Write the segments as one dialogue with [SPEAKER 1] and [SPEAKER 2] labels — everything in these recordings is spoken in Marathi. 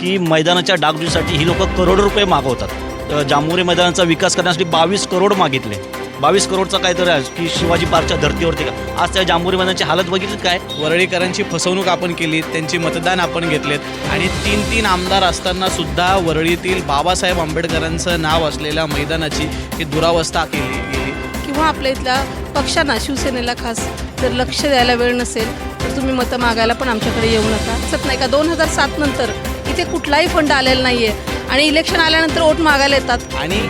[SPEAKER 1] की मैदानाच्या डागडुजीसाठी ही लोक करोडो रुपये मागवतात. जांभुरे मैदानाचा विकास करण्यासाठी बावीस करोड मागितले. बावीस करोडचा काहीतरी आहे की शिवाजी पार्कच्या धर्तीवरती का? आज त्या जांभुरे मैदानाची हालत बघितली काय?
[SPEAKER 2] वरळीकरांची फसवणूक आपण केली त्यांची मतदान आपण घेतलेत. आणि तीन तीन आमदार असताना सुद्धा वरळीतील बाबासाहेब आंबेडकरांचं नाव असलेल्या मैदानाची ही दुरावस्था केली गेली.
[SPEAKER 3] किंवा आपल्या इथल्या पक्षांना शिवसेनेला खास जर लक्ष द्यायला वेळ नसेल तर तुम्ही मतं मागायला पण आमच्याकडे येऊ नका. असत नाही का दोन हजार सात नंतर इथे कुठलाही फंड आलेला नाही आहे आणि इलेक्शन आल्यानंतर वोट मागायला येतात.
[SPEAKER 2] आणि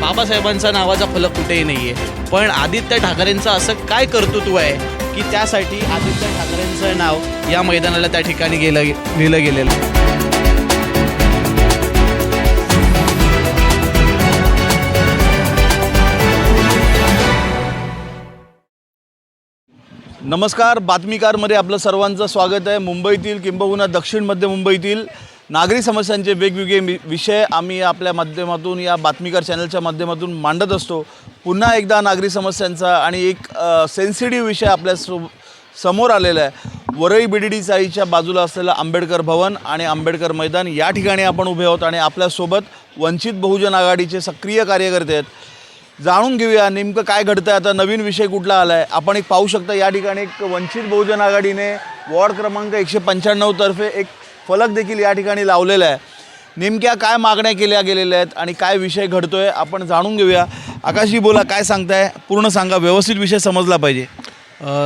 [SPEAKER 2] बाबासाहेबांचा नावाचा फलक कुठेही नाही आहे पण आदित्य ठाकरेंचं असं काय कर्तृत्व आहे की त्यासाठी आदित्य ठाकरेंचं नाव या मैदानाला त्या ठिकाणी गेलं लिहिलं गेलेलं आहे?
[SPEAKER 4] नमस्कार बातमीकारमध्ये आपलं सर्वांचं स्वागत आहे. मुंबईतील किंबहुना दक्षिण मध्य मुंबईतील नागरी समस्यांचे वेगवेगळे वि- विषय आम्ही आपल्या माध्यमातून या बातमीकार चॅनलच्या माध्यमातून मांडत असतो. पुन्हा एकदा नागरी समस्यांचा आणि एक सेन्सिटिव्ह विषय आपल्या सो समोर आलेला आहे. वरळी बी डी डी चाळीच्या बाजूला असलेलं आंबेडकर भवन आणि आंबेडकर मैदान या ठिकाणी आपण उभे आहोत आणि आपल्यासोबत वंचित बहुजन आघाडीचे सक्रिय कार्यकर्ते आहेत. जाणून घेऊया नेमकं काय घडतं आता नवीन विषय कुठला आला आहे आपण एक पाहू शकता या ठिकाणी एक वंचित बहुजन आघाडीने वॉर्ड क्रमांक एकशे पंच्याण्णव तर्फे एक फलक देखील या ठिकाणी लावलेला आहे. नेमक्या काय मागण्या केल्या गेलेल्या आहेत आणि काय विषय घडतोय आपण जाणून घेऊया. आकाशजी बोला काय सांगताय? पूर्ण सांगा व्यवस्थित विषय समजला पाहिजे.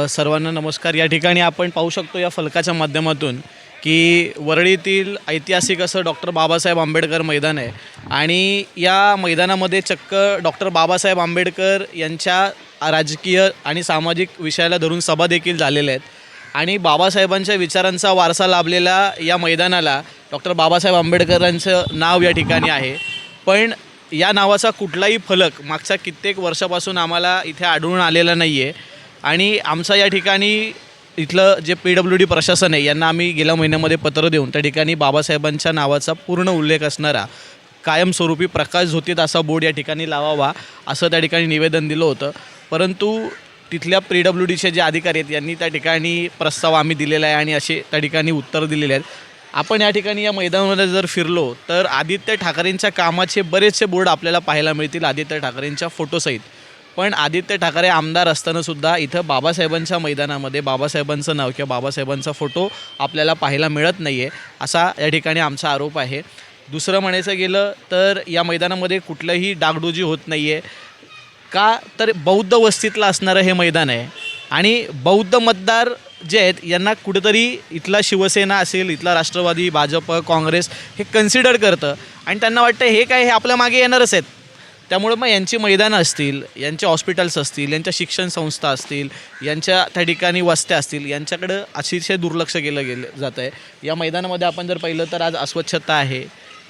[SPEAKER 2] सर्वांना नमस्कार. या ठिकाणी आपण पाहू शकतो या फलकाच्या माध्यमातून की वरळीतील ऐतिहासिक असं डॉक्टर बाबासाहेब आंबेडकर मैदान आहे. आणि या मैदानामध्ये चक्क डॉक्टर बाबासाहेब आंबेडकर यांच्या राजकीय आणि सामाजिक विषयाला धरून सभा देखील झालेल्या आहेत. आणि बाबासाहेबांच्या विचारांचा वारसा लाभलेला या मैदानाला डॉक्टर बाबासाहेब आंबेडकरांचं नाव या ठिकाणी आहे. पण या नावाचा कुठलाही फलक मागच्या कित्येक वर्षापासून आम्हाला इथे आढळून आलेला नाही आहे आणि आमचा या ठिकाणी इथलं जे पी डब्ल्यू डी प्रशासन आहे यांना आम्ही गेल्या महिन्यामध्ये पत्र देऊन त्या ठिकाणी बाबासाहेबांच्या नावाचा पूर्ण उल्लेख असणारा कायमस्वरूपी प्रकाश झोतीत असा बोर्ड या ठिकाणी लावावा असं त्या ठिकाणी निवेदन दिलं होतं. परंतु तिथल्या पी डब्ल्यू डीचे जे अधिकारी आहेत यांनी त्या ठिकाणी प्रस्ताव आम्ही दिलेला आहे आणि असे त्या ठिकाणी उत्तर दिलेले आहेत. आपण या ठिकाणी या मैदानामध्ये जर फिरलो तर आदित्य ठाकरेंच्या कामाचे बरेचसे बोर्ड आपल्याला पाहायला मिळतील. आदित्य ठाकरेंच्या फोटोसहित पण आदित्य ठाकरे आमदार असताना सुद्धा इथं बाबासाहेबांच्या मैदानामध्ये बाबासाहेबांचं नाव किंवा बाबासाहेबांचा फोटो आपल्याला पाहायला मिळत नाही आहे असा या ठिकाणी आमचा आरोप आहे. दुसरं म्हणायचं गेलं तर या मैदानामध्ये कुठलंही डागडुजी होत नाही आहे का तर बौद्ध वस्तीतलं असणारं हे मैदान आहे. आणि बौद्ध मतदार जे आहेत यांना कुठेतरी इथला शिवसेना असेल इथला राष्ट्रवादी भाजप काँग्रेस हे कन्सिडर करतं. आणि त्यांना वाटतं हे काय हे आपल्या मागे येणारच आहेत. त्यामुळे मग यांची मैदानं असतील यांचे हॉस्पिटल्स असतील यांच्या शिक्षण संस्था असतील यांच्या त्या ठिकाणी वस्त्या असतील यांच्याकडं अतिशय दुर्लक्ष केलं गेलं जात आहे. या मैदानामध्ये आपण जर पाहिलं तर आज अस्वच्छता आहे.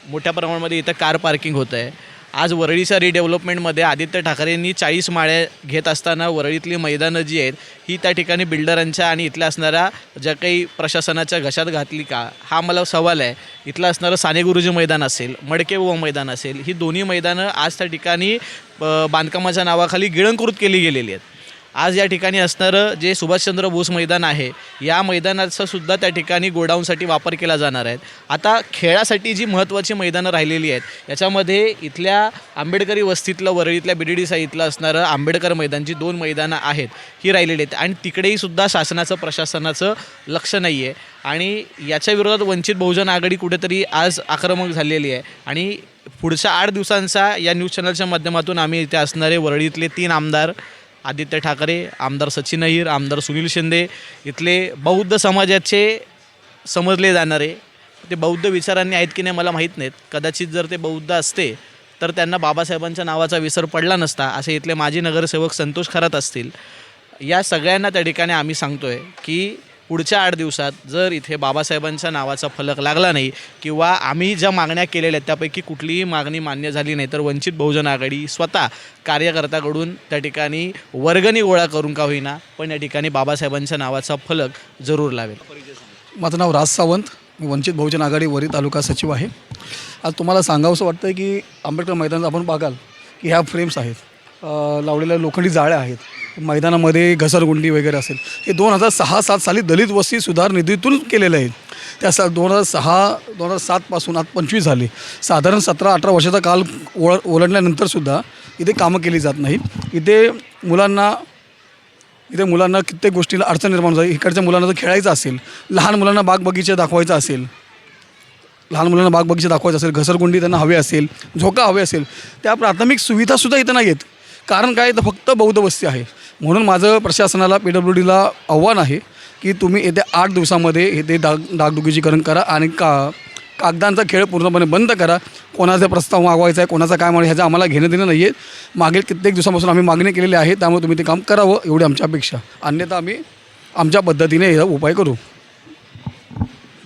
[SPEAKER 2] मोठ्या प्रमाणामध्ये इथं कार पार्किंग होतं आहे. आज वरळीच्या रिडेव्हलपमेंटमध्ये आदित्य ठाकरेंनी चाळीस माळ्या घेत असताना वरळीतली मैदानं जी आहेत ही त्या ठिकाणी बिल्डरांच्या आणि इथल्या असणाऱ्या ज्या काही प्रशासनाच्या घशात घातली का? हा मला सवाल आहे. इथलं असणारं साने गुरुजी मैदान असेल मडके व मैदान असेल ही दोन्ही मैदानं आज त्या ठिकाणी बांधकामाच्या नावाखाली गिळंकृत केली गेलेली आहेत. आज या ठिकाणी असणारं जे सुभाषचंद्र बोस मैदान आहे या मैदानाचा सुद्धा त्या ठिकाणी गोडाऊनसाठी वापर केला जाणार आहे. आता खेळासाठी जी महत्त्वाची मैदानं राहिलेली आहेत याच्यामध्ये इथल्या आंबेडकरी वस्तीतलं वरळीतल्या बी डी डी साईतलं असणारं आंबेडकर मैदान जी दोन मैदानं आहेत ही राहिलेली आहेत. आणि तिकडेही सुद्धा शासनाचं प्रशासनाचं लक्ष नाही आहे आणि याच्या विरोधात वंचित बहुजन आघाडी कुठेतरी आज आक्रमक झालेली आहे. आणि पुढच्या आठ दिवसांचा या न्यूज चॅनलच्या माध्यमातून आम्ही इथे असणारे वरळीतले तीन आमदार आदित्य ठाकरे आमदार सचिन अहिर आमदार सुनील शिंदे इथले बौद्ध समाजाचे समजले जाणारे ते बौद्ध विचारांनी आहेत की नाही मला माहीत नाहीत. कदाचित जर ते बौद्ध असते तर त्यांना बाबासाहेबांच्या नावाचा विसर पडला नसता असे इथले माजी नगरसेवक संतोष खरात असतील. या सगळ्यांना त्या ठिकाणी आम्ही सांगतो आहे की पुढच्या आठ दिवसात जर इथे बाबासाहेबांच्या नावाचा फलक लागला नाही किंवा आम्ही ज्या मागण्या केलेल्या आहेत त्यापैकी कुठलीही मागणी मान्य झाली नाही तर वंचित बहुजन आघाडी स्वतः कार्यकर्त्याकडून त्या ठिकाणी वर्गणी गोळा करून का होईना पण या ठिकाणी बाबासाहेबांच्या नावाचा फलक जरूर लावेल.
[SPEAKER 5] माझं नाव राज सावंत मी वंचित बहुजन आघाडी वरी तालुका सचिव आहे. आज तुम्हाला सांगावंसं वाटतं आहे की आंबेडकर मैदानात आपण बघाल की ह्या फ्रेम्स आहेत. लावलेल्या लोखंडी जाळ्या आहेत. मैदानामध्ये घसरगुंडी वगैरे असेल. हे दोन हजार सहा सात साली दलित वस्ती सुधार निधीतून केलेलं आहे. त्या सा दोन हजार सहा दोन हजार सातपासून आज पंचवीस झाले. साधारण सतरा अठरा वर्षाचा काल ओळ ओलांडल्यानंतरसुद्धा इथे कामं केली जात नाहीत. इथे मुलांना इथे मुलांना कित्येक गोष्टीला अडचण निर्माण झाली इकडच्या मुलांना जर खेळायचं असेल लहान मुलांना बागबगीचे दाखवायचा असेल लहान मुलांना बागबगीचे दाखवायचं असेल घसरगुंडी त्यांना हवे असेल झोका हवे असेल त्या प्राथमिक सुविधासुद्धा इथं नाही आहेत कारण काय? तर फक्त बौद्ध वस्ती आहे. म्हणून माझं प्रशासनाला पी डब्ल्यू डीला आव्हान आहे की तुम्ही येत्या आठ दिवसामध्ये हे ते डाग डागडुगीजीकरण करा आणि का कागदांचा खेळ पूर्णपणे बंद करा. कोणाचा प्रस्ताव मागवायचा आहे कोणाचा काय म्हणून ह्याचा आम्हाला घेणं देणं नाही आहे मागील कित्येक दिवसापासून आम्ही मागणी केलेली आहे त्यामुळे तुम्ही ते काम करावं एवढी आमची अपेक्षा. अन्यथा आम्ही आमच्या पद्धतीने उपाय करू.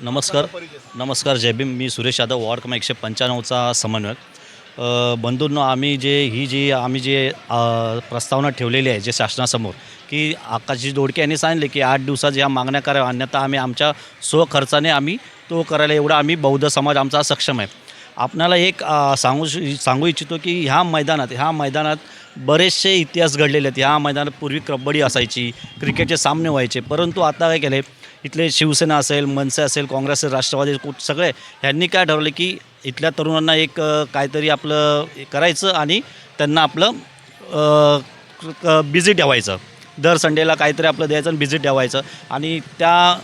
[SPEAKER 1] नमस्कार. नमस्कार जय भीम. मी सुरेश यादव वॉर्ड क्रमांक एकशे पंच्याण्णवचा समन्वयक. बंधूंनो आम्ही जे ही जी आम्ही जे प्रस्तावना ठेवलेली आहे जे शासनासमोर की आकाशजी दोडके यांनी सांगितले की आठ दिवसात ह्या मागण्या कराव्या अन्यथा आम्ही आमच्या स्वखर्चाने आम्ही तो करायला एवढा आम्ही बौद्ध समाज आमचा सक्षम आहे. आपणाला एक सांगू सांगू इच्छितो की ह्या मैदानात ह्या मैदानात बरेचसे इतिहास घडलेले आहेत. ह्या मैदानात पूर्वी कबड्डी असायची क्रिकेटचे सामने व्हायचे परंतु आता काय केले इथले शिवसेना असेल मनसे असेल काँग्रेस असेल राष्ट्रवादी सगळे ह्यांनी काय ठरवलं की इथल्या तरुणांना एक काहीतरी आपलं करायचं आणि त्यांना आपलं बिझी ठेवायचं. दर संडेला काहीतरी आपलं द्यायचं आणि बिझी ठेवायचं. आणि त्या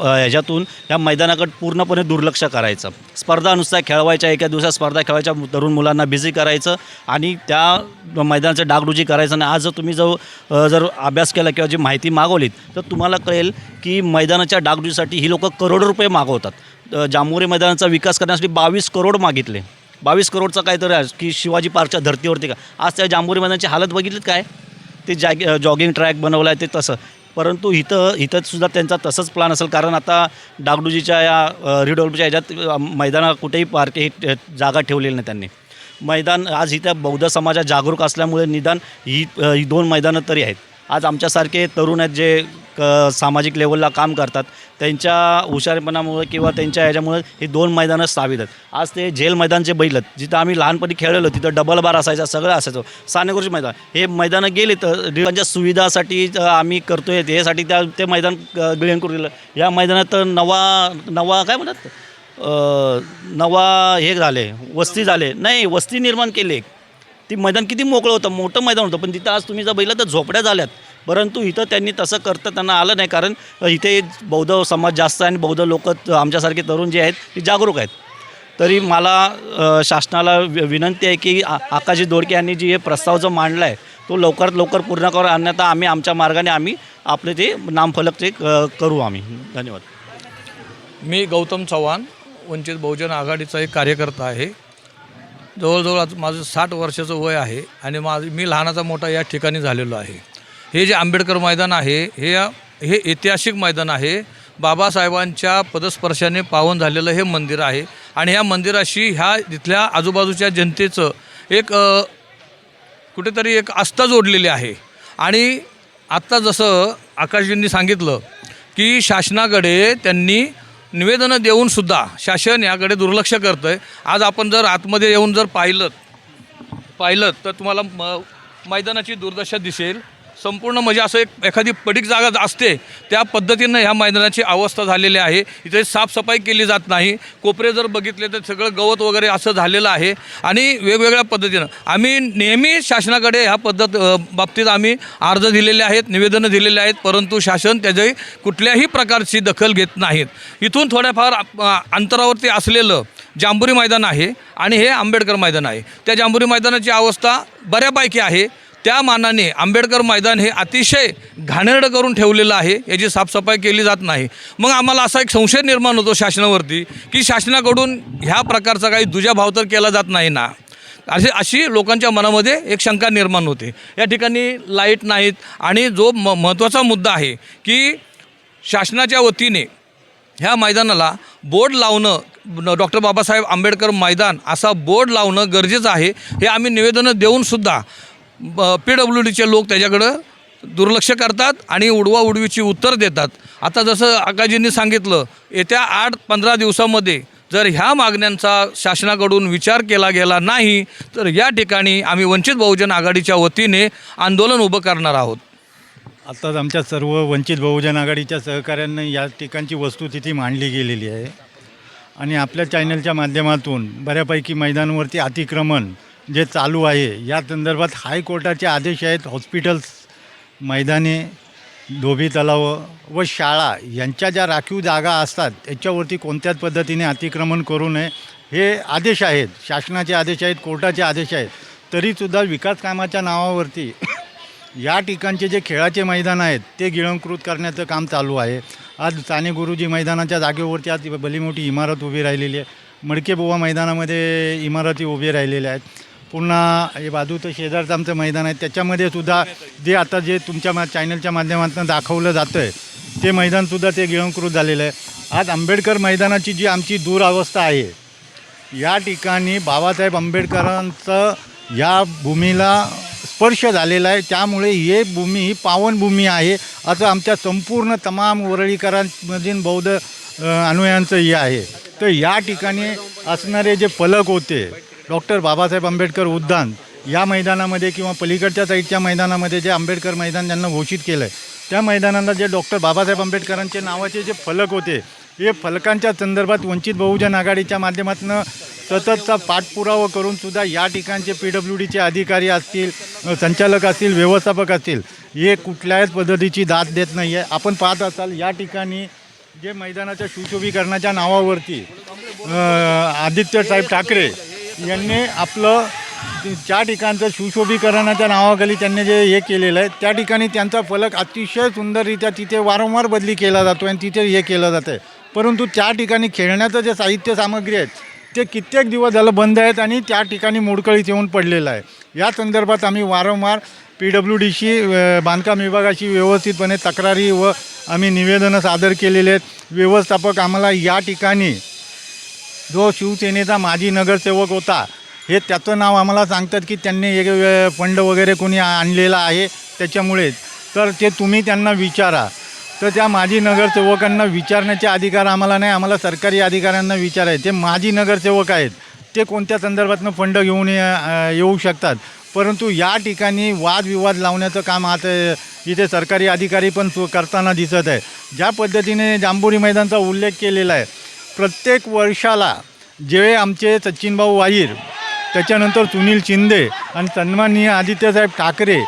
[SPEAKER 1] ह्याच्यातून या मैदानाकडे पूर्णपणे दुर्लक्ष करायचं. स्पर्धा नुसत्या खेळवायच्या एका दिवसात स्पर्धा खेळायच्या तरुण मुलांना बिझी करायचं आणि त्या मैदानाचं डागडुजी करायचं आणि आज जर तुम्ही जो जर अभ्यास केला किंवा जी माहिती मागवलीत तर तुम्हाला कळेल की मैदानाच्या डागडुजीसाठी ही लोक करोडो रुपये मागवतात. अ, जांभोरी मैदानाचा विकास करण्यासाठी बावीस करोड मागितले. बावीस करोडचा काहीतरी आहे की शिवाजी पार्कच्या धर्तीवरती का? आज त्या जांभोरी मैदानाची हालत बघितलीत काय? ते जॅग जॉगिंग ट्रॅक बनवलं आहे ते तसं. परंतु इथं इथंसुद्धा त्यांचा तसंच प्लॅन असेल. कारण आता डागडुजीच्या या रिडोलच्या ह्याच्यात मैदाना कुठेही पार्क हे जागा ठेवलेली नाही त्यांनी. मैदान आज इथं बौद्ध समाजात जागरूक असल्यामुळे निदान ही ही दोन मैदानं तरी आहेत. आज आमच्यासारखे तरुण आहेत जे क सामाजिक लेवलला काम करतात. त्यांच्या हुशारपणामुळे किंवा त्यांच्या ह्याच्यामुळे हे दोन मैदानं स्थापित आहेत. आज ते जेल मैदान जे बैलत जिथं आम्ही लहानपणी खेळलेलो तिथं डबल बार असायचा सगळं असायचं. सानेगुरुजी मैदान. हे मैदानं गेले तर त्यांच्या सुविधासाठी अ, आम्ही करतोय. यासाठी त्या ते मैदान गिळण करून दिलं. या मैदानात नवा नवा काय म्हणतात? नवा हे झाले वस्ती झाले. नाही वस्ती निर्माण केली ती मैदान किती मोकळं होतं मोठं मैदान होतं. पण तिथं आज तुम्ही जर बघितलं तर झोपड्या झाल्यात. परंतु इथं त्यांनी तसं करता त्यांना आलं नाही कारण इथे बौद्ध समाज जास्त आहे आणि बौद्ध लोक आमच्यासारखे तरुण जे आहेत ते जागरूक आहेत. तरी मला शासनाला विनंती आहे की आकाशी दोडके यांनी जी हे प्रस्ताव जो मांडला आहे तो लवकरात लवकर पूर्ण करून अन्यथा आम्ही आमच्या मार्गाने आम्ही आपले ते नामफलक ते करू आम्ही. धन्यवाद.
[SPEAKER 6] मी गौतम चव्हाण वंचित बहुजन आघाडीचा एक कार्यकर्ता आहे. जवळजवळ आज माझं साठ वर्षाचं वय आहे आणि माझं मी लहानाचा मोठा या ठिकाणी झालेलो आहे. हे जे आंबेडकर मैदान आहे हे हे ऐतिहासिक मैदान आहे. बाबासाहेबांच्या पदस्पर्शाने पावन झालेलं हे मंदिर आहे. आणि ह्या मंदिराशी ह्या इथल्या आजूबाजूच्या जनतेचं एक कुठेतरी एक आस्था जोडलेली आहे. आणि आत्ता जसं आकाशजींनी सांगितलं की शासनाकडे त्यांनी निवेदनं देऊनसुद्धा शासन याकडे दुर्लक्ष करतं आहे आज आपण जर आतमध्ये येऊन जर पाहिलं पाहिलं तर तुम्हाला म मैदानाची दुर्दशा दिसेल. संपूर्ण म्हणजे असं एक एखादी पडीक जागा असते त्या पद्धतीनं ह्या मैदानाची अवस्था झालेली आहे. इथे साफसफाई केली जात नाही. कोपरे जर बघितले तर सगळं गवत वगैरे असं झालेलं आहे. आणि वेगवेगळ्या पद्धतीनं आम्ही नेहमी शासनाकडे ह्या पद्धत बाबतीत आम्ही अर्ज दिलेले आहेत निवेदनं दिलेले आहेत परंतु शासन त्याची कुठल्याही प्रकारची दखल घेत नाहीत. इथून थोड्याफार अंतरावरती असलेलं जांभुरी मैदान आहे आणि हे आंबेडकर मैदान आहे. त्या जांभुरी मैदानाची अवस्था बऱ्यापैकी आहे. त्या मानाने आंबेडकर मैदान हे अतिशय घाणेरडं करून ठेवलेलं आहे. याची साफसफाई केली जात नाही. मग आम्हाला असा एक संशय निर्माण होतो शासनावरती की शासनाकडून ह्या प्रकारचा काही दुजाभाव तर केला जात नाही ना? असे अशी लोकांच्या मनामध्ये एक शंका निर्माण होते. या ठिकाणी लाइट नाहीत आणि जो म महत्त्वाचा मुद्दा आहे की शासनाच्या वतीने ह्या मैदानाला बोर्ड लावणं डॉक्टर बाबासाहेब आंबेडकर मैदान असा बोर्ड लावणं गरजेचं आहे हे आम्ही निवेदनं देऊनसुद्धा पी डब्ल्यू डीचे लोक त्याच्याकडं दुर्लक्ष करतात आणि उडवा उडवीची उत्तर देतात. आता जसं आकाजींनी सांगितलं येत्या आठ पंधरा दिवसामध्ये जर ह्या मागण्यांचा शासनाकडून विचार केला गेला नाही तर या ठिकाणी आम्ही वंचित बहुजन आघाडीच्या वतीने आंदोलन उभं करणार आहोत.
[SPEAKER 7] आत्ताच आमच्या सर्व वंचित बहुजन आघाडीच्या सहकाऱ्यांना या ठिकाणची वस्तुस्थिती मांडली गेलेली आहे. आणि आपल्या चॅनलच्या माध्यमातून बऱ्यापैकी मैदानावरती अतिक्रमण जे चालू आहे या संदर्भात हायकोर्टाचे आदेश आहेत हॉस्पिटल्स मैदाने धोबी तलाव व शाळा यांच्या ज्या राखीव जागा असतात त्याच्यावरती कोणत्याच पद्धतीने अतिक्रमण करू नये. हे आदेश आहेत शासनाचे आदेश आहेत कोर्टाचे आदेश आहेत. तरीसुद्धा विकास कामाच्या नावावरती या ठिकाणचे जे खेळाचे मैदान आहेत ते गिळंकृत करण्याचं काम चालू आहे. आज साने गुरुजी मैदानाच्या जागेवरती आज भली मोठी इमारत उभी राहिलेली आहे. मडकेबुवा मैदानामध्ये इमारती उभी राहिलेल्या आहेत. पुन्हा हे बाजूचं शेजारचं आमचं मैदान आहे. त्याच्यामध्ये सुद्धा जे आता जे तुमच्या मा चॅनलच्या माध्यमातून दाखवलं जातं आहे ते मैदानसुद्धा ते गिळंकृत झालेलं आहे. आज आंबेडकर मैदानाची जी आमची दुरावस्था आहे या ठिकाणी बाबासाहेब आंबेडकरांचं या भूमीला स्पर्श झालेला आहे. त्यामुळे हे भूमी ही पावनभूमी आहे. असं आमच्या संपूर्ण तमाम वरळीकरांमधील बौद्ध अ, अनुयायांचं हे आहे. तर या ठिकाणी असणारे जे फलक होते डॉक्टर बाबासाहेब आंबेडकर उद्यान या मैदानामध्ये किंवा पलीकडच्या साईडच्या मैदानामध्ये जे आंबेडकर मैदान ज्यांना घोषित केलं आहे त्या मैदानाला जे डॉक्टर बाबासाहेब आंबेडकरांचे नावाचे जे फलक होते हे फलकांच्या संदर्भात वंचित बहुजन आघाडीच्या माध्यमातून सततचा पाठपुरावा करून सुद्धा या ठिकाणचे पी डब्ल्यू डीचे अधिकारी असतील संचालक असतील व्यवस्थापक असतील हे कुठल्याच पद्धतीची दाद देत नाही आहे आपण पाहत असाल या ठिकाणी जे मैदानाच्या सुशोभीकरणाच्या नावावरती आदित्य साहेब ठाकरे यांनी आपलं ज्या ठिकाणचं सुशोभीकरणाच्या नावाखाली त्यांनी जे हे केलेलं आहे त्या ठिकाणी त्यांचा फलक अतिशय सुंदररित्या तिथे वारंवार बदली केला जातो आणि तिथे हे केलं जातं आहे परंतु त्या ठिकाणी खेळण्याचं जे साहित्य सामग्री आहेत ते कित्येक दिवस झालं बंद आहेत आणि त्या ठिकाणी मोडकळीत येऊन पडलेलं आहे. या संदर्भात आम्ही वारंवार पी डब्ल्यू डीशी बांधकाम विभागाशी व्यवस्थितपणे तक्रारी व आम्ही निवेदनं सादर केलेले आहेत. व्यवस्थापक आम्हाला या ठिकाणी जो शिवसेनेचा माजी नगरसेवक होता हे त्याचं नाव आम्हाला सांगतात की त्यांनी एक फंड वगैरे कोणी आणलेला आहे त्याच्यामुळे तर ते तुम्ही त्यांना विचारा. तर त्या माजी नगरसेवकांना विचारण्याचे अधिकार आम्हाला नाही आम्हाला सरकारी अधिकाऱ्यांना विचाराय ते माजी नगरसेवक आहेत. ते कोणत्या संदर्भातनं फंड घेऊन येऊ शकतात? परंतु या ठिकाणी वादविवाद लावण्याचं काम आता इथे सरकारी अधिकारी पण सु- करताना दिसत आहे. ज्या पद्धतीने जांभुरी मैदानचा उल्लेख केलेला आहे प्रत्येक वर्षाला जे आमचे सचिनभाऊ वाईर त्याच्यानंतर सुनील शिंदे आणि सन्माननीय आदित्यसाहेब ठाकरे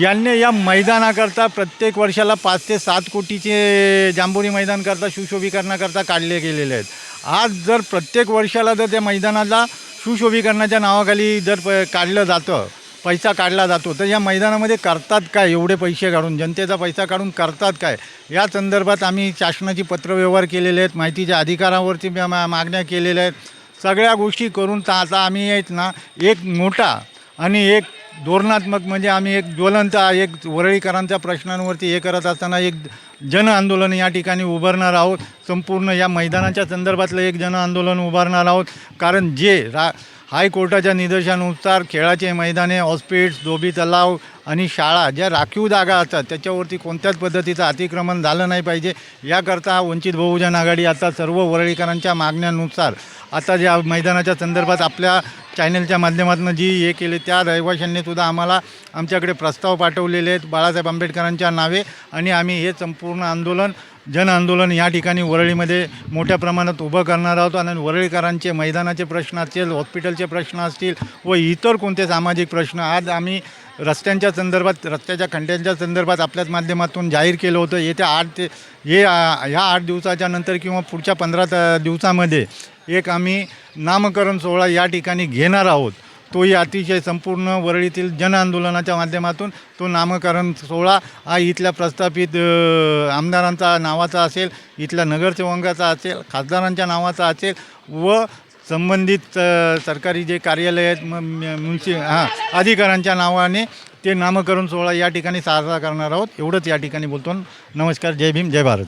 [SPEAKER 7] यांनी या मैदानाकरता प्रत्येक वर्षाला पाच ते सात कोटीचे जांभोरी मैदानकरता सुशोभीकरणाकरता काढले गेलेले आहेत. आज जर प्रत्येक वर्षाला जर त्या मैदानाला सुशोभीकरणाच्या नावाखाली जर प काढलं जातं पैसा काढला जातो. तर या मैदानामध्ये करतात काय? एवढे पैसे काढून जनतेचा पैसा काढून करतात काय? या संदर्भात आम्ही शासनाची पत्रव्यवहार केलेले आहेत माहितीच्या अधिकारावरती मा- मागण्या केलेल्या आहेत. सगळ्या गोष्टी करून तर आता आम्ही आहेत ना एक मोठा आणि एक धोरणात्मक म्हणजे आम्ही एक ज्वलंत एक वरळीकरांच्या प्रश्नांवरती हे करत असताना एक जन आंदोलन या ठिकाणी उभारणार आहोत. संपूर्ण या मैदानाच्या संदर्भातलं एक जन आंदोलन उभारणार आहोत. कारण जे रा हायकोर्टाच्या निदर्शनानुसार खेळाचे मैदाने हॉस्पिट्स धोबी तलाव आणि शाळा ज्या राखीव जागा असतात त्याच्यावरती कोणत्याच पद्धतीचं अतिक्रमण झालं नाही पाहिजे. याकरता वंचित बहुजन आघाडी आता सर्व वरळीकरांच्या मागण्यानुसार आता ज्या मैदानाच्या संदर्भात आपल्या चॅनलच्या माध्यमातून जी हे केले त्या रहिवाशांनी सुद्धा आम्हाला आमच्याकडे प्रस्ताव पाठवलेले आहेत. बाळासाहेब आंबेडकरांच्या नावे आणि आम्ही हे संपूर्ण आंदोलन जन आंदोलन या ठिकाणी वरळीमध्ये मोठ्या प्रमाणात उभं करणार आहोत आणि वरळीकरांचे मैदानाचे प्रश्न असतील हॉस्पिटलचे प्रश्न असतील व इतर कोणते सामाजिक प्रश्न आज आम्ही रस्त्यांच्या संदर्भात रस्त्याच्या खंड्यांच्या संदर्भात आपल्याच माध्यमातून जाहीर केलं होतं. येत्या आठ ते हे ह्या आठ दिवसाच्या नंतर किंवा पुढच्या पंधरा दिवसामध्ये एक आम्ही नामकरण सोहळा या ठिकाणी घेणार आहोत. तोही अतिशय संपूर्ण वरळीतील जन आंदोलनाच्या माध्यमातून तो नामकरण सोहळा हा इथल्या प्रस्थापित आमदारांचा नावाचा असेल इथल्या नगरसेवकाचा असेल खासदारांच्या नावाचा असेल व संबंधित सरकारी जे कार्यालय आहेत म- म- हां अधिकाऱ्यांच्या नावाने ते नामकरण सोहळा या ठिकाणी साजरा करणार आहोत. एवढंच या ठिकाणी बोलतो. नमस्कार जय भीम जय भारत.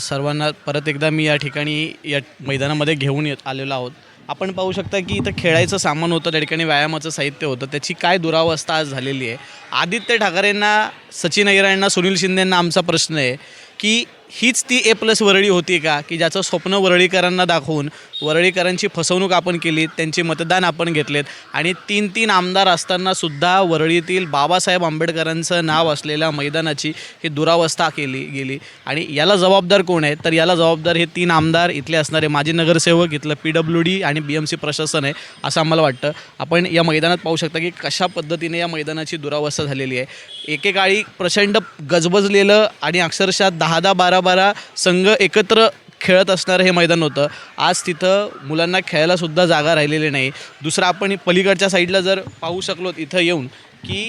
[SPEAKER 2] सर्वांना परत एकदा मी या ठिकाणी या मैदानामध्ये घेऊन येत आलेलो आहोत. आपण पाहू शकता की इथं खेळायचं सामान होतं त्या ठिकाणी व्यायामाचं साहित्य होतं. त्याची काय दुरावस्था आज झालेली आहे? आदित्य ठाकरेंना सचिन अहिरांना सुनील शिंदेंना आमचा प्रश्न आहे की हीच ती ए प्लस वरळी होती का? की ज्याचं स्वप्न वरळीकरांना दाखवून वरळीकरांची फसवणूक आपण केली त्यांचे मतदान आपण घेतलेत. आणि तीन तीन आमदार असताना सुद्धा वरळीतील बाबासाहेब आंबेडकरांचं नाव असलेल्या मैदानाची ही दुरावस्था केली गेली. आणि याला जबाबदार कोण आहे? तर याला जबाबदार हे तीन आमदार इथले असणारे माजी नगरसेवक इथलं पी डब्ल्यू डी आणि बी एम सी प्रशासन आहे असं आम्हाला वाटतं. आपण या मैदानात पाहू शकता की कशा पद्धतीने या मैदानाची दुरावस्था झालेली आहे. एकेकाळी प्रचंड गजबजलेलं आणि अक्षरशः दहा दहा बारा बारा संघ एकत्र खेळत असणारं हे मैदान होतं. आज तिथं मुलांना खेळायलासुद्धा जागा राहिलेली नाही. दुसरं आपण पलीकडच्या साईडला जर पाहू शकलो इथं येऊन की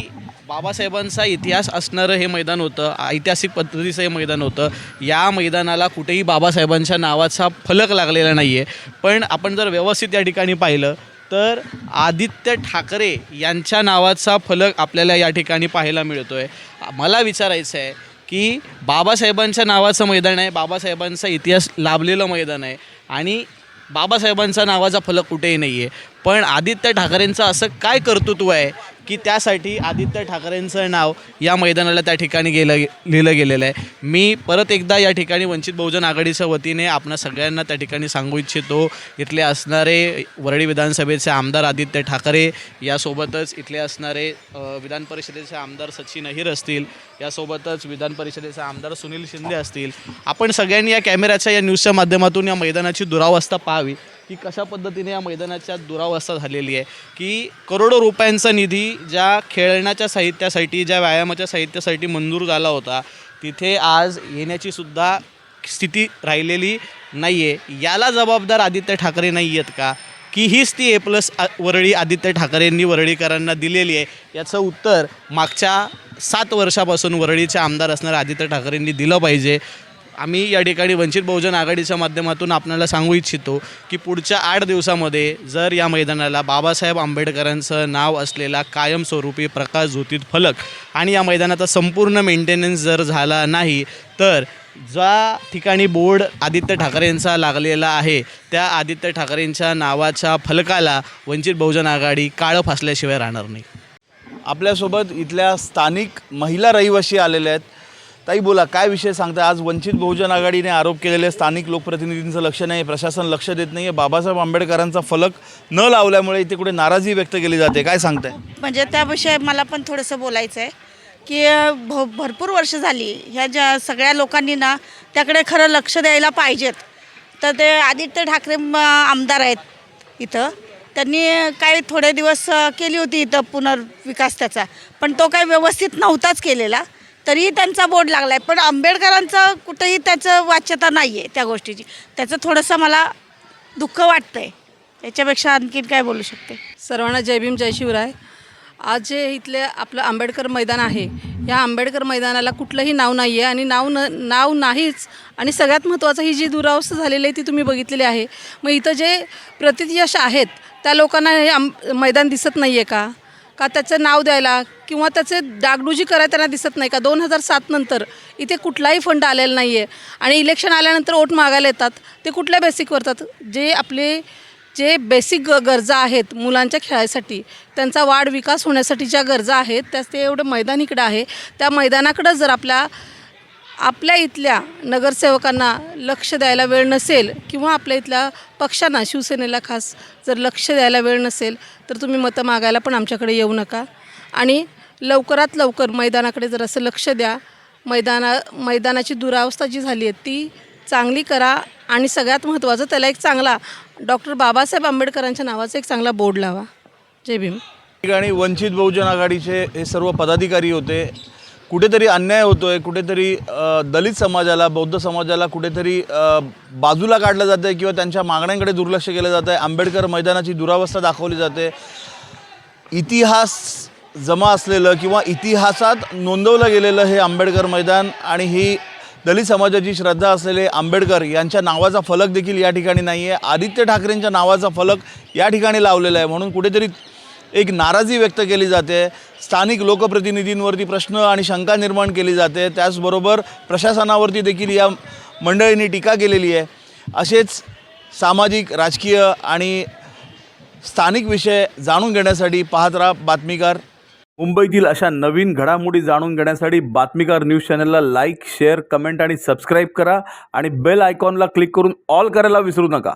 [SPEAKER 2] बाबासाहेबांचा इतिहास असणारं हे मैदान होतं ऐतिहासिक पद्धतीचं हे मैदान होतं. या मैदानाला कुठेही बाबासाहेबांच्या नावाचा फलक लागलेला नाही आहे पण आपण जर व्यवस्थित या ठिकाणी पाहिलं तर आदित्य ठाकरे यांच्या नावाचा फलक आपल्याला या ठिकाणी पाहायला मिळतो आहे मला विचारायचं आहे की बाबासाहेबांच्या नावाचं मैदान आहे बाबासाहेबांचा इतिहास लाभलेलं मैदान आहे आणि बाबासाहेबांचा नावाचा फलक कुठेही नाही आहे पण आदित्य ठाकरेंचं असं काय कर्तृत्व आहे की त्यासाठी आदित्य ठाकरेंचं नाव या मैदानाला त्या ठिकाणी गेलं लिहिलं गेलेलं आहे. मी परत एकदा या ठिकाणी वंचित बहुजन आघाडीच्या वतीने आपणा सगळ्यांना त्या ठिकाणी सांगू इच्छितो. इथले असणारे वरळी विधानसभेचे आमदार आदित्य ठाकरे यासोबतच इथले असणारे विधान परिषदेचे आमदार सचिन अहिर असतील यासोबतच विधान परिषदेचे आमदार सुनील शिंदे असतील. आपण सगळ्यांनी या कॅमेऱ्याच्या या न्यूजच्या माध्यमातून या मैदानाची दुरावस्था पाहावी. की कशा पद्धतीने या मैदानाच्या दुरावस्था झालेली आहे? की करोडो रुपयांचा निधी ज्या खेळण्याच्या साहित्यासाठी ज्या व्यायामाच्या साहित्यासाठी मंजूर झाला होता तिथे आज येण्याची सुद्धा स्थिती राहिलेली नाही आहे याला जबाबदार आदित्य ठाकरे नाही आहेत का? की हीच ती ए प्लस वरळी आदित्य ठाकरेंनी वरळीकरांना दिलेली आहे? याचं उत्तर मागच्या सात वर्षापासून वरळीचे आमदार असणाऱ्या आदित्य ठाकरेंनी दिलं पाहिजे. आम्ही या ठिकाणी वंचित बहुजन आघाडीच्या माध्यमातून आपल्याला सांगू इच्छितो की पुढच्या आठ दिवसामध्ये जर या मैदानाला बाबासाहेब आंबेडकरांचं नाव असलेला कायमस्वरूपी प्रकाश ज्योतीत फलक आणि या मैदानाचा संपूर्ण मेंटेनन्स जर झाला नाही तर ज्या ठिकाणी बोर्ड आदित्य ठाकरेंचा लागलेला आहे त्या आदित्य ठाकरेंच्या नावाच्या फलकाला वंचित बहुजन आघाडी काळं फासल्याशिवाय राहणार नाही.
[SPEAKER 4] आपल्यासोबत इथल्या स्थानिक महिला रहिवासी आलेल्या आहेत. ताई बोला काय विषय सांगता आज वंचित बहुजन आघाडीने आरोप केलेले स्थानिक लोकप्रतिनिधींचं लक्ष नाही प्रशासन लक्ष देत नाही आहे बाबासाहेब आंबेडकरांचा फलक न लावल्यामुळे इथे कुठे नाराजी व्यक्त केली जाते काय सांगताय?
[SPEAKER 8] म्हणजे त्याविषयी मला पण थोडंसं बोलायचं आहे की भ भरपूर वर्ष झाली ह्या ज्या सगळ्या लोकांनी ना त्याकडे खरं लक्ष द्यायला पाहिजेत. तर ते आदित्य ठाकरे आमदार आहेत इथं. त्यांनी काही थोडे दिवस केली होती इथं पुनर्विकास त्याचा पण तो काही व्यवस्थित नव्हताच केलेला. तरीही त्यांचा बोर्ड लागला आहे पण आंबेडकरांचं कुठंही त्याचं वाच्यता नाही आहे त्या गोष्टीची. त्याचं थोडंसं मला दुःख वाटतं आहे याच्यापेक्षा आणखीन काय बोलू शकते?
[SPEAKER 3] सर्वांना जय भीम जय शिवराय. आज जे इथले आपलं आंबेडकर मैदान आहे या आंबेडकर मैदानाला कुठलंही नाव नाही आहे आणि नाव न नाव नाहीच आणि सगळ्यात महत्त्वाचं ही जी दुरावस्था झालेली आहे ती तुम्ही बघितलेली आहे. मग इथं जे प्रतियश आहेत त्या लोकांना हे आम मैदान दिसत नाही आहे का? का त्याचं नाव द्यायला किंवा त्याचे डागडुजी करायला त्यांना दिसत नाही का? दोन हजार सात नंतर इथे कुठलाही फंड आलेला नाही आहे आणि इलेक्शन आल्यानंतर वोट मागायला येतात. ते कुठल्या बेसिकवर येतात? जे आपले जे बेसिक ग गरजा आहेत मुलांच्या खेळायसाठी त्यांचा वाढ विकास होण्यासाठी ज्या गरजा आहेत त्याच ते एवढं मैदान इकडं आहे. त्या मैदानाकडं जर आपल्या आपल्या इथल्या नगरसेवकांना लक्ष द्यायला वेळ नसेल किंवा आपल्या इथल्या पक्षांना शिवसेनेला खास जर लक्ष द्यायला वेळ नसेल तर तुम्ही मतं मागायला पण आमच्याकडे येऊ नका. आणि लवकरात लवकर मैदानाकडे जर असं लक्ष द्या मैदाना मैदानाची दुरावस्था जी झाली आहे ती चांगली करा आणि सगळ्यात महत्त्वाचं त्याला एक चांगला डॉक्टर बाबासाहेब आंबेडकरांच्या नावाचा एक चांगला बोर्ड लावा. जय भीम.
[SPEAKER 4] ठिकाणी वंचित बहुजन आघाडीचे हे सर्व पदाधिकारी होते. कुठेतरी अन्याय होतो आहे कुठेतरी दलित समाजाला बौद्ध समाजाला कुठेतरी बाजूला काढलं जातं आहे किंवा त्यांच्या मागण्यांकडे दुर्लक्ष केलं जातं आहे आंबेडकर मैदानाची दुरावस्था दाखवली जाते. इतिहास जमा असलेलं किंवा इतिहासात नोंदवलं गेलेलं हे आंबेडकर मैदान आणि ही दलित समाजाची श्रद्धा असलेले आंबेडकर यांच्या नावाचा फलक देखील या ठिकाणी नाही आहे आदित्य ठाकरेंच्या नावाचा फलक या ठिकाणी लावलेला आहे. म्हणून कुठेतरी एक नाराजी व्यक्त केली जाते. स्थानिक लोकप्रतिनिधींवरती प्रश्न आणि शंका निर्माण केली जाते. त्याचबरोबर प्रशासनावरती देखील या मंडळींनी टीका केलेली आहे. असेच सामाजिक राजकीय आणि स्थानिक विषय जाणून घेण्यासाठी पाहत राहा बातमीकार मुंबईतील अशा नवीन घडामोडी जाणून घेण्यासाठी बातमीकार न्यूज चॅनलला लाईक शेअर कमेंट आणि सबस्क्राईब करा आणि बेल आयकॉनला क्लिक करून ऑल करायला विसरू नका.